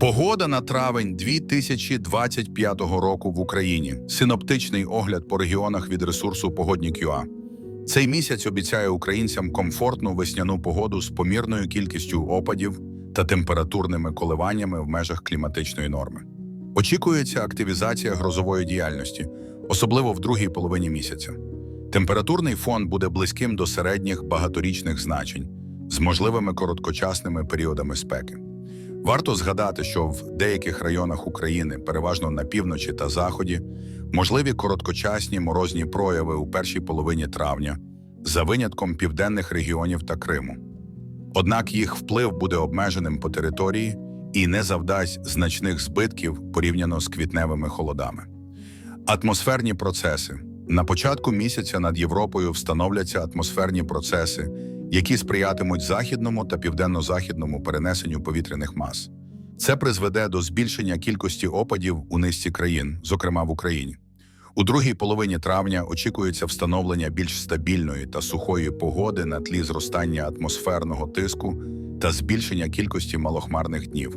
Погода на травень 2025 року в Україні. Синоптичний огляд по регіонах від ресурсу Погоднік.ua. Цей місяць обіцяє українцям комфортну весняну погоду з помірною кількістю опадів та температурними коливаннями в межах кліматичної норми. Очікується активізація грозової діяльності, особливо в другій половині місяця. Температурний фон буде близьким до середніх багаторічних значень з можливими короткочасними періодами спеки. Варто згадати, що в деяких районах України, переважно на півночі та заході, можливі короткочасні морозні прояви у першій половині травня, за винятком південних регіонів та Криму. Однак їх вплив буде обмеженим по території і не завдасть значних збитків порівняно з квітневими холодами. Атмосферні процеси на початку місяця над Європою встановляться атмосферні процеси, які сприятимуть західному та південно-західному перенесенню повітряних мас. Це призведе до збільшення кількості опадів у низці країн, зокрема в Україні. У другій половині травня очікується встановлення більш стабільної та сухої погоди на тлі зростання атмосферного тиску та збільшення кількості малохмарних днів.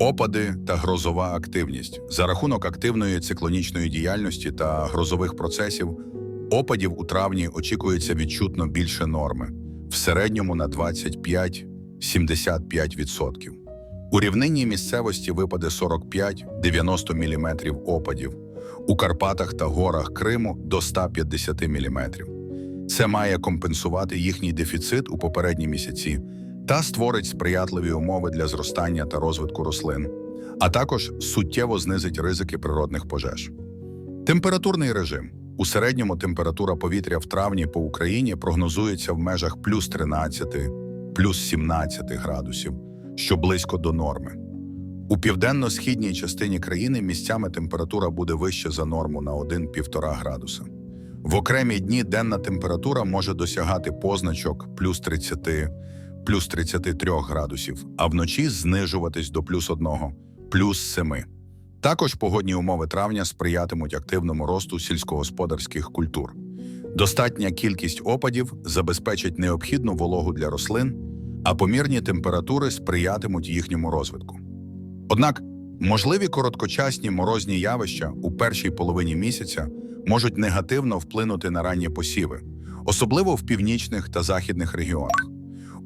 Опади та грозова активність за рахунок активної циклонічної діяльності та грозових процесів. Опадів у травні очікується відчутно більше норми в середньому на 25-75%. У рівнинній місцевості випаде 45-90 мм опадів, у Карпатах та горах Криму до 150 мм. Це має компенсувати їхній дефіцит у попередні місяці та створить сприятливі умови для зростання та розвитку рослин, а також суттєво знизить ризики природних пожеж. Температурний режим. У середньому температура повітря в травні по Україні прогнозується в межах плюс 13, плюс 17 градусів, що близько до норми. У південно-східній частині країни місцями температура буде вища за норму на 1-1,5 градуса. В окремі дні денна температура може досягати позначок плюс 30, плюс 33 градусів, а вночі знижуватись до плюс 1, плюс 7. Також погодні умови травня сприятимуть активному росту сільськогосподарських культур. Достатня кількість опадів забезпечить необхідну вологу для рослин, а помірні температури сприятимуть їхньому розвитку. Однак можливі короткочасні морозні явища у першій половині місяця можуть негативно вплинути на ранні посіви, особливо в північних та західних регіонах.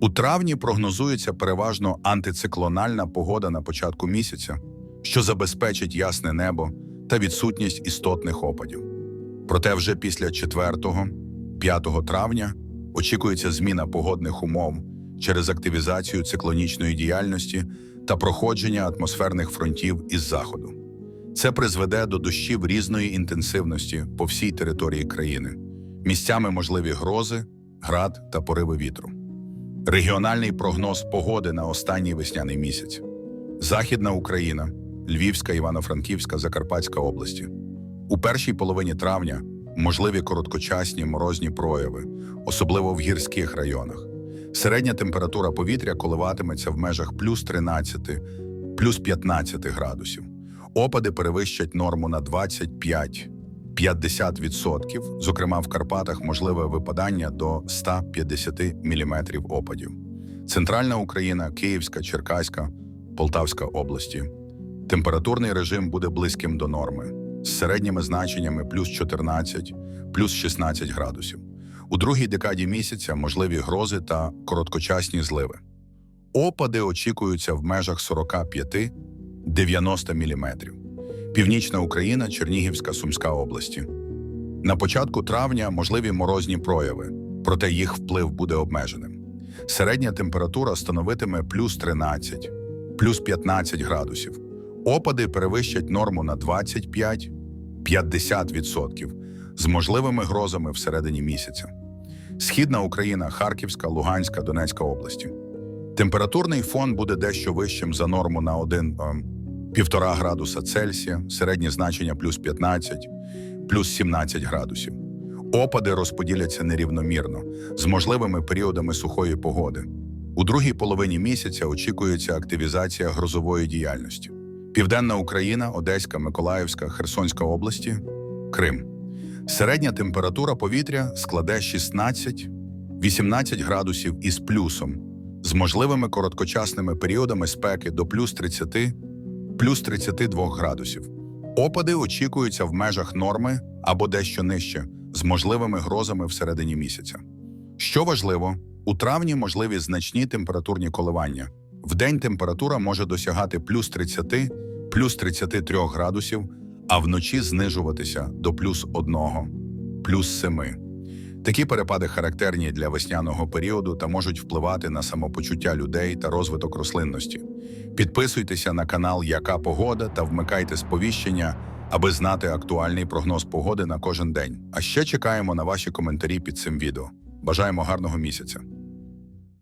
У травні прогнозується переважно антициклональна погода на початку місяця, що забезпечить ясне небо та відсутність істотних опадів. Проте вже після 4-5 травня очікується зміна погодних умов через активізацію циклонічної діяльності та проходження атмосферних фронтів із заходу. Це призведе до дощів різної інтенсивності по всій території країни. Місцями можливі грози, град та пориви вітру. Регіональний прогноз погоди на останній весняний місяць. Західна Україна, Львівська, Івано-Франківська, Закарпатська області. У першій половині травня можливі короткочасні морозні прояви, особливо в гірських районах. Середня температура повітря коливатиметься в межах плюс 13, плюс 15 градусів. Опади перевищать норму на 25-50%, зокрема в Карпатах можливе випадання до 150 мм опадів. Центральна Україна, Київська, Черкаська, Полтавська області. Температурний режим буде близьким до норми з середніми значеннями плюс 14, плюс 16 градусів. У другій декаді місяця можливі грози та короткочасні зливи. Опади очікуються в межах 45-90 мм. Північна Україна, Чернігівська, Сумська області. На початку травня можливі морозні прояви, проте їх вплив буде обмеженим. Середня температура становитиме плюс 13, плюс 15 градусів. Опади перевищать норму на 25-50% з можливими грозами всередині місяця. Східна Україна, Харківська, Луганська, Донецька області. Температурний фон буде дещо вищим за норму на 1,5 градуса Цельсія, середнє значення плюс 15, плюс 17 градусів. Опади розподіляться нерівномірно, з можливими періодами сухої погоди. У другій половині місяця очікується активізація грозової діяльності. Південна Україна, Одеська, Миколаївська, Херсонська області, Крим. Середня температура повітря складе 16-18 градусів із плюсом, з можливими короткочасними періодами спеки до плюс 30, плюс 32 градусів. Опади очікуються в межах норми або дещо нижче, з можливими грозами всередині місяця. Що важливо, у травні можливі значні температурні коливання. Вдень температура може досягати плюс 30, плюс 33 градусів, а вночі знижуватися до плюс 1, плюс 7. Такі перепади характерні для весняного періоду та можуть впливати на самопочуття людей та розвиток рослинності. Підписуйтеся на канал Яка Погода та вмикайте сповіщення, аби знати актуальний прогноз погоди на кожен день. А ще чекаємо на ваші коментарі під цим відео. Бажаємо гарного місяця!